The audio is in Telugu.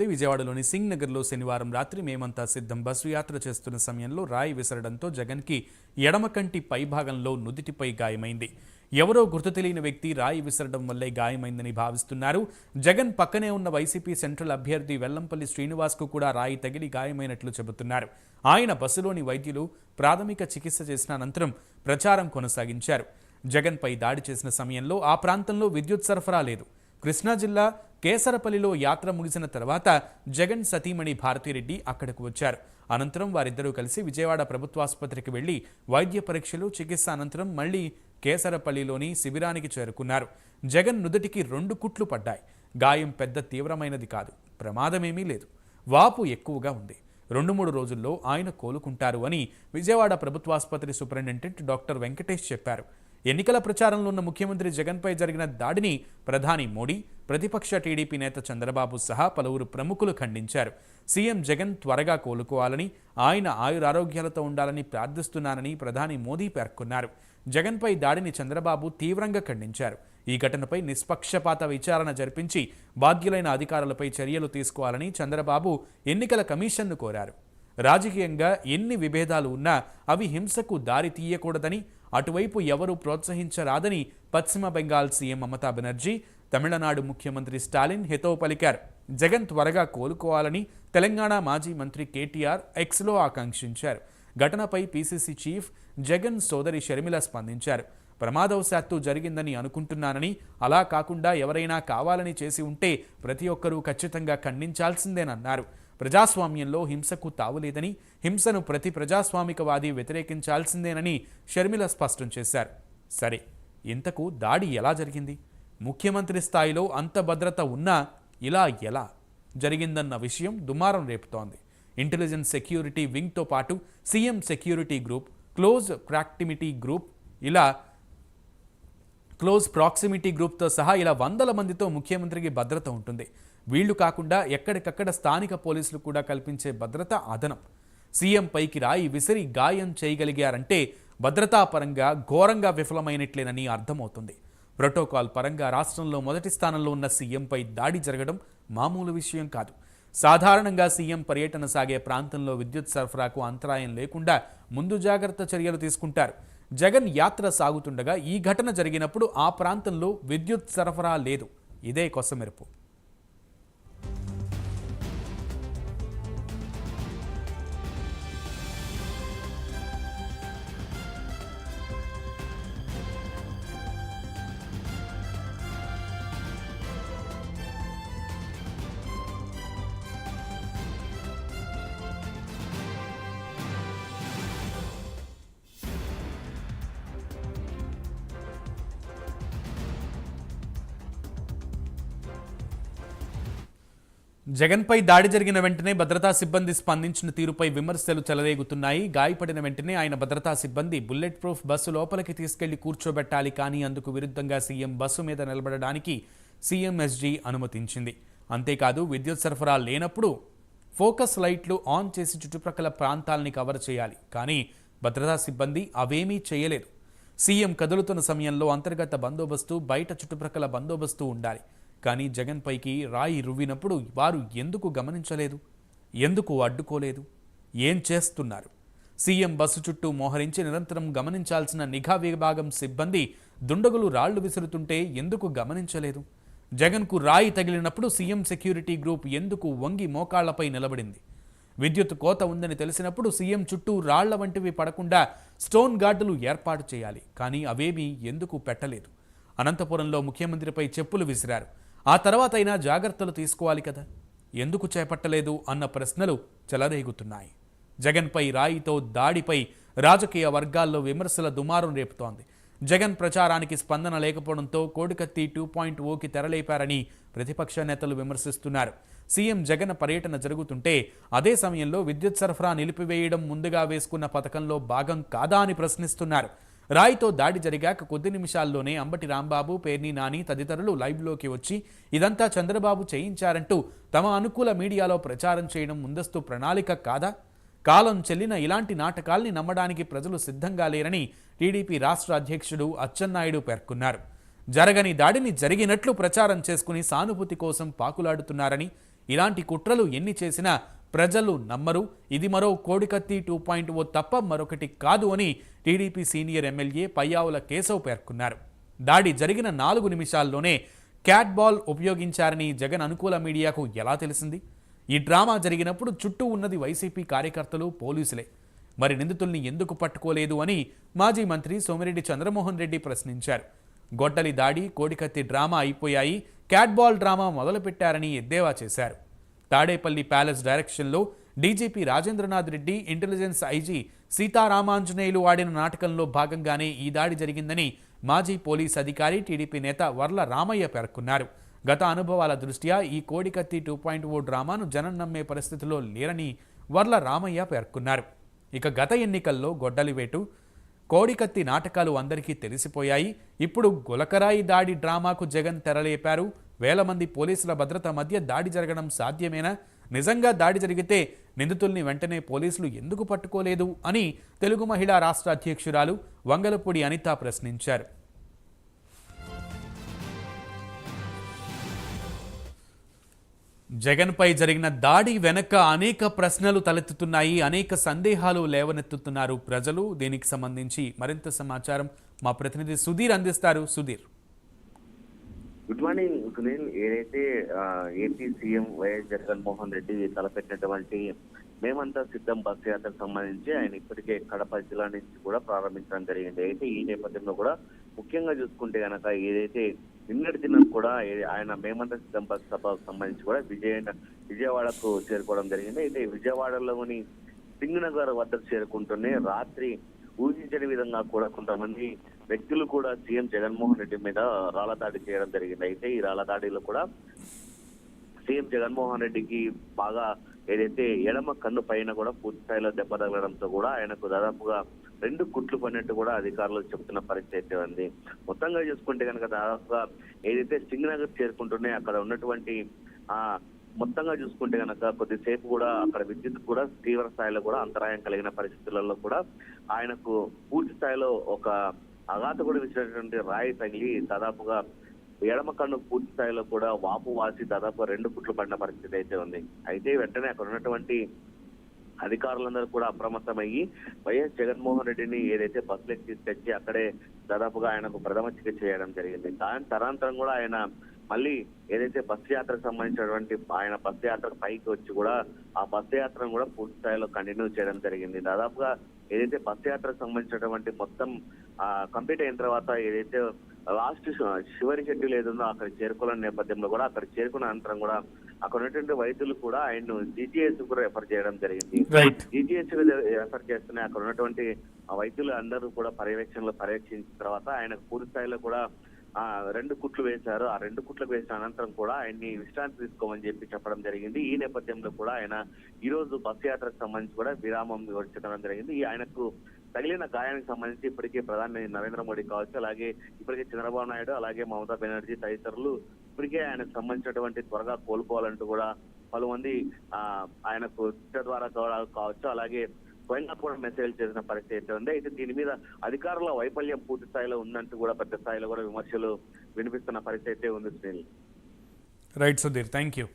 ఉంది విజయవాడలోని సింగ్ నగర్లో శనివారం రాత్రి మేమంతా సిద్ధం. బస్సు యాత్ర చేస్తున్న సమయంలో రాయి విసరడంతో జగన్కి ఎడమ కంటి పైభాగంలో నుదిటిపై గాయమైంది. ఎవరో గుర్తు తెలియని వ్యక్తి రాయి విసరడం వల్లే గాయమైందని భావిస్తున్నారు. జగన్ పక్కనే ఉన్న వైసీపీ సెంట్రల్ అభ్యర్థి వెల్లంపల్లి శ్రీనివాస్కు కూడా రాయి తగిలి గాయమైనట్లు చెబుతున్నారు. ఆయన బస్సులోని వైద్యులు ప్రాథమిక చికిత్స చేసిన అనంతరం ప్రచారం కొనసాగించారు. జగన్పై దాడి చేసిన సమయంలో ఆ ప్రాంతంలో విద్యుత్ సరఫరా లేదు. కృష్ణా జిల్లా కేసరపల్లిలో యాత్ర ముగిసిన తర్వాత జగన్ సతీమణి భారతిరెడ్డి అక్కడకు వచ్చారు. అనంతరం వారిద్దరూ కలిసి విజయవాడ ప్రభుత్వాసుపత్రికి వెళ్ళి వైద్య పరీక్షలు చికిత్స అనంతరం మళ్ళీ కేసరపల్లిలోని శిబిరానికి చేరుకున్నారు. జగన్ నుదుటికి రెండు కుట్లు పడ్డాయి. గాయం పెద్ద తీవ్రమైనది కాదు. ప్రమాదమేమీ లేదు. వాపు ఎక్కువగా ఉంది. రెండు మూడు రోజుల్లో ఆయన కోలుకుంటారు అని విజయవాడ ప్రభుత్వాసుపత్రి సూపరింటెండెంట్ డాక్టర్ వెంకటేష్ చెప్పారు. ఎన్నికల ప్రచారంలో ఉన్న ముఖ్యమంత్రి జగన్పై జరిగిన దాడిని ప్రధాని మోడీ ప్రతిపక్ష టీడీపీ నేత చంద్రబాబు సహా పలువురు ప్రముఖులు ఖండించారు. సీఎం జగన్ త్వరగా కోలుకోవాలని ఆయన ఆయురారోగ్యాలతో ఉండాలని ప్రార్థిస్తున్నానని ప్రధాని మోదీ పేర్కొన్నారు. జగన్పై దాడిని చంద్రబాబు తీవ్రంగా ఖండించారు. ఈ ఘటనపై నిష్పక్షపాత విచారణ జరిపించి బాధ్యులైన అధికారులపై చర్యలు తీసుకోవాలని చంద్రబాబు ఎన్నికల కమిషన్ను కోరారు. రాజకీయంగా ఎన్ని విభేదాలు ఉన్నా అవి హింసకు దారి తీయకూడదని అటువైపు ఎవరూ ప్రోత్సహించరాదని పశ్చిమ బెంగాల్ సీఎం మమతా బెనర్జీ తమిళనాడు ముఖ్యమంత్రి స్టాలిన్ హితవు పలికారు. జగన్ త్వరగా కోలుకోవాలని తెలంగాణ మాజీ మంత్రి కేటీఆర్ ఎక్స్లో ఆకాంక్షించారు. ఘటనపై పీసీసీ చీఫ్ జగన్ సోదరి షర్మిల స్పందించారు. ప్రమాదవశాత్తు జరిగిందని అనుకుంటున్నానని అలా కాకుండా ఎవరైనా కావాలని చేసి ఉంటే ప్రతి ఒక్కరూ ఖచ్చితంగా ఖండించాల్సిందేనన్నారు. ప్రజాస్వామ్యంలో హింసకు తావులేదని హింసను ప్రతి ప్రజాస్వామికవాది వ్యతిరేకించాల్సిందేనని షర్మిల స్పష్టం చేశారు. సరే ఇంతకు దాడి ఎలా జరిగింది? ముఖ్యమంత్రి స్థాయిలో అంత భద్రత ఉన్నా ఇలా ఎలా? జరిగిందన్న విషయం దుమారం రేపుతోంది. ఇంటెలిజెన్స్ సెక్యూరిటీ వింగ్తో పాటు CM security group close proximity group ఇలా క్లోజ్ ప్రాక్సిమిటీ గ్రూప్తో సహా ఇలా వందల మందితో ముఖ్యమంత్రికి భద్రత ఉంటుంది. వీళ్ళు కాకుండా ఎక్కడికక్కడ స్థానిక పోలీసులు కూడా కల్పించే భద్రత అదనం. సీఎం పైకి రాయి విసిరి గాయం చేయగలిగారంటే భద్రతాపరంగా ఘోరంగా విఫలమైనట్లేనని అర్థమవుతుంది. ప్రోటోకాల్ పరంగా రాష్ట్రంలో మొదటి స్థానంలో ఉన్న సీఎంపై దాడి జరగడం మామూలు విషయం కాదు. సాధారణంగా సీఎం పర్యటన సాగే ప్రాంతంలో విద్యుత్ సరఫరాకు అంతరాయం లేకుండా ముందు జాగ్రత్త చర్యలు తీసుకుంటారు. జగన్ యాత్ర సాగుతుండగా ఈ ఘటన జరిగినప్పుడు ఆ ప్రాంతంలో విద్యుత్ సరఫరా లేదు. ఇదే కొసమెరుపు. జగన్పై దాడి జరిగిన వెంటనే భద్రతా సిబ్బంది స్పందించిన తీరుపై విమర్శలు చెలరేగుతున్నాయి. గాయపడిన వెంటనే ఆయన భద్రతా సిబ్బంది బుల్లెట్ ప్రూఫ్ బస్సు లోపలికి తీసుకెళ్ళి కూర్చోబెట్టాలి కానీ అందుకు విరుద్ధంగా సీఎం బస్సు మీద నిలబడడానికి సీఎంఎస్జీ అనుమతించింది. అంతేకాదు విద్యుత్ సరఫరా లేనప్పుడు ఫోకస్ లైట్లు ఆన్ చేసి చుట్టుప్రక్కల ప్రాంతాలని కవర్ చేయాలి. కానీ భద్రతా సిబ్బంది అవేమీ చేయలేదు. సీఎం కదులుతున్న సమయంలో అంతర్గత బందోబస్తు బయట చుట్టుప్రక్కల బందోబస్తు ఉండాలి. కానీ జగన్ పైకి రాయి రువ్వినప్పుడు వారు ఎందుకు గమనించలేదు? ఎందుకు అడ్డుకోలేదు? ఏం చేస్తున్నారు? సీఎం బస్సు చుట్టూ మోహరించి నిరంతరం గమనించాల్సిన నిఘా విభాగం సిబ్బంది దుండగులు రాళ్ళు విసురుతుంటే ఎందుకు గమనించలేదు? జగన్కు రాయి తగిలినప్పుడు సీఎం సెక్యూరిటీ గ్రూప్ ఎందుకు వంగి మోకాళ్ళపై నిలబడింది? విద్యుత్ కోత ఉందని తెలిసినప్పుడు సీఎం చుట్టూ రాళ్ళ వంటివి పడకుండా స్టోన్ గార్డులు ఏర్పాటు చేయాలి. కానీ అవేమీ ఎందుకు పెట్టలేదు? అనంతపురంలో ముఖ్యమంత్రిపై చెప్పులు విసిరారు. ఆ తర్వాత అయినా జాగ్రత్తలు తీసుకోవాలి కదా. ఎందుకు చేపట్టలేదు అన్న ప్రశ్నలు చెలరేగుతున్నాయి. జగన్పై రాయితో దాడిపై రాజకీయ వర్గాల్లో విమర్శల దుమారం రేపుతోంది. జగన్ ప్రచారానికి స్పందన లేకపోవడంతో కోడికత్తి టూ పాయింట్ ఓకి తెరలేపారని ప్రతిపక్ష నేతలు విమర్శిస్తున్నారు. సీఎం జగన్ పర్యటన జరుగుతుంటే అదే సమయంలో విద్యుత్ సరఫరా నిలిపివేయడం ముందుగా వేసుకున్న పథకంలో భాగం కాదా అని ప్రశ్నిస్తున్నారు. రాయితో దాడి జరిగాక కొద్ది నిమిషాల్లోనే అంబటి రాంబాబు పేర్ని నాని తదితరులు లైవ్లోకి వచ్చి ఇదంతా చంద్రబాబు చేయించారంటూ తమ అనుకూల మీడియాలో ప్రచారం చేయడం ముందస్తు ప్రణాళిక కాదా? కాలం చెల్లిన ఇలాంటి నాటకాల్ని నమ్మడానికి ప్రజలు సిద్ధంగా లేరని టీడీపీ రాష్ట్ర అధ్యక్షుడు అచ్చెన్నాయుడు పేర్కొన్నారు. జరగని దాడిని జరిగినట్లు ప్రచారం చేసుకుని సానుభూతి కోసం పాకులాడుతున్నారని ఇలాంటి కుట్రలు ఎన్ని చేసినా ప్రజలు నమ్మరు. ఇది మరో కోడికత్తి టూ పాయింట్ ఓ తప్ప మరొకటి కాదు అని TDP senior MLA Payyavula Keshav పేర్కొన్నారు. దాడి జరిగిన నాలుగు నిమిషాల్లోనే క్యాట్ బాల్ ఉపయోగించారని జగన్ అనుకూల మీడియాకు ఎలా తెలిసింది? ఈ డ్రామా జరిగినప్పుడు చుట్టూ ఉన్నది వైసీపీ కార్యకర్తలు పోలీసులే. మరి నిందితుల్ని ఎందుకు పట్టుకోలేదు అని మాజీ మంత్రి సోమిరెడ్డి చంద్రమోహన్ రెడ్డి ప్రశ్నించారు. గొడ్డలి దాడి కోడికత్తి డ్రామా అయిపోయాయి. క్యాట్బాల్ డ్రామా మొదలుపెట్టారని ఎద్దేవా చేశారు. తాడేపల్లి ప్యాలెస్ డైరెక్షన్లో DGP Rajendranath Reddy intelligence IG Seetharamanjaneyulu ఆడిన నాటకంలో భాగంగానే ఈ దాడి జరిగిందని మాజీ పోలీస్ అధికారి టీడీపీ నేత వర్ల రామయ్య పేర్కొన్నారు. గత అనుభవాల దృష్ట్యా ఈ కోడికత్తి టూ పాయింట్ ఓ డ్రామాను జనం నమ్మే పరిస్థితిలో లేరని వర్ల రామయ్య పేర్కొన్నారు. ఇక గత ఎన్నికల్లో గొడ్డలివేటు కోడికత్తి నాటకాలు అందరికీ తెలిసిపోయాయి. ఇప్పుడు గులకరాయి దాడి డ్రామాకు జగన్ తెరలేపారు. వేల మంది పోలీసుల భద్రత మధ్య దాడి జరగడం సాధ్యమేనా? నిజంగా దాడి జరిగితే నిందితుల్ని వెంటనే పోలీసులు ఎందుకు పట్టుకోలేదు అని తెలుగు మహిళా రాష్ట్ర అధ్యక్షురాలు వంగలపూడి అనిత ప్రశ్నించారు. జగన్పై జరిగిన దాడి వెనక అనేక ప్రశ్నలు తలెత్తుతున్నాయి అనేక సందేహాలు లేవనెత్తుతున్నారు ప్రజలు. దీనికి సంబంధించి మరింత సమాచారం మా ప్రతినిధి సుధీర్ అందిస్తారు. సుధీర్. గుడ్ మార్నింగ్ సునీల్ ఏదైతే AP CM YS Jaganmohan Reddy తలపెట్టినటువంటి మేమంతా సిద్ధం బస్ యాత్రకు సంబంధించి ఆయన ఇప్పటికే కడప జిల్లా నుంచి కూడా ప్రారంభించడం జరిగింది. అయితే ఈ నేపథ్యంలో కూడా ముఖ్యంగా చూసుకుంటే కనుక ఏదైతే నిన్నటి దినం కూడా ఆయన మేమంత సిద్ధం సభకు సంబంధించి కూడా విజయ విజయవాడకు చేరుకోవడం జరిగింది. అయితే విజయవాడలోని సింగనగర్ వద్దకు చేరుకుంటూనే రాత్రి ఊహించని విధంగా కూడా కొంతమంది వ్యక్తులు కూడా సీఎం జగన్మోహన్ రెడ్డి మీద రాళ్ళ దాడి చేయడం జరిగింది. అయితే ఈ రాళ్ళ దాడిలో కూడా సీఎం జగన్మోహన్ రెడ్డికి బాగా ఏదైతే ఎడమ కన్ను పైన కూడా పూర్తి స్థాయిలో దెబ్బ తగలడంతో కూడా ఆయనకు దాదాపుగా రెండు కుట్లు పడినట్టు కూడా అధికారులు చెబుతున్న పరిస్థితి అయితే ఉంది. మొత్తంగా చూసుకుంటే కనుక దాదాపుగా ఏదైతే సింగనగర్ చేరుకుంటున్నాయో అక్కడ ఉన్నటువంటి ఆ మొత్తంగా చూసుకుంటే కనుక కొద్దిసేపు కూడా అక్కడ విద్యుత్ కూడా తీవ్ర స్థాయిలో కూడా అంతరాయం కలిగిన పరిస్థితులలో కూడా ఆయనకు పూర్తి స్థాయిలో ఒక అగాధ కూడా విసిరినటువంటి రాయి తగిలి దాదాపుగా ఎడమ కన్ను పూర్తి స్థాయిలో కూడా వాపు వాసి దాదాపు రెండు కుట్లు పడిన పరిస్థితి అయితే ఉంది. అయితే వెంటనే అక్కడ ఉన్నటువంటి అధికారులందరూ కూడా అప్రమత్తమయ్యి వైఎస్ జగన్మోహన్ రెడ్డిని ఏదైతే బస్సులకు ఎక్కి తెచ్చి అక్కడే దాదాపుగా ఆయనకు ప్రథమ చికిత్స చేయడం జరిగింది. దాని తరాంతరం కూడా ఆయన మళ్ళీ ఏదైతే బస్ యాత్రకు సంబంధించినటువంటి ఆయన బస్ యాత్ర పైకి వచ్చి కూడా ఆ బస్ యాత్రను కూడా పూర్తి స్థాయిలో కంటిన్యూ చేయడం జరిగింది. దాదాపుగా ఏదైతే బస్ యాత్రకు సంబంధించినటువంటి మొత్తం కంప్లీట్ అయిన తర్వాత ఏదైతే లాస్ట్ చివరి షెడ్యూల్ ఏదో అక్కడ చేరుకున్న నేపథ్యంలో కూడా అక్కడ చేరుకున్న అనంతరం కూడా అక్కడ ఉన్నటువంటి వైద్యులు కూడా ఆయన్ను జీజీఎస్ కూడా రెఫర్ చేయడం జరిగింది. జీజీహెచ్ రెఫర్ చేస్తున్నాయి అక్కడ ఉన్నటువంటి వైద్యులు అందరూ కూడా పర్యవేక్షణలో పర్యవేక్షించిన తర్వాత ఆయనకు పూర్తి స్థాయిలో కూడా ఆ రెండు కుట్లు వేశారు. ఆ రెండు కుట్లు వేసిన అనంతరం కూడా ఆయన్ని విశ్రాంతి తీసుకోమని చెప్పి చెప్పడం జరిగింది. ఈ నేపథ్యంలో కూడా ఆయన ఈ రోజు బస్సు యాత్రకు సంబంధించి కూడా విరామం వివరించడం జరిగింది. ఈ ఆయనకు తగిలిన గాయానికి సంబంధించి ఇప్పటికే ప్రధాని నరేంద్ర మోడీ కావచ్చు అలాగే ఇప్పటికే చంద్రబాబు నాయుడు అలాగే మమతా బెనర్జీ తదితరులు ఇప్పటికే ఆయనకు సంబంధించినటువంటి త్వరగా కోలుకోవాలంటూ కూడా పలుమంది ఆ ఆయనకు ట్విట్టర్ ద్వారా కూడా కావచ్చు అలాగే స్వయంగా కూడా మెసేజ్ చేసిన పరిస్థితి అయితే ఉంది. అయితే దీని మీద అధికారుల వైఫల్యం పూర్తి స్థాయిలో ఉందంటూ కూడా పెద్ద స్థాయిలో కూడా విమర్శలు వినిపిస్తున్న పరిస్థితి అయితే ఉంది Sunil. Right Sudheer thank you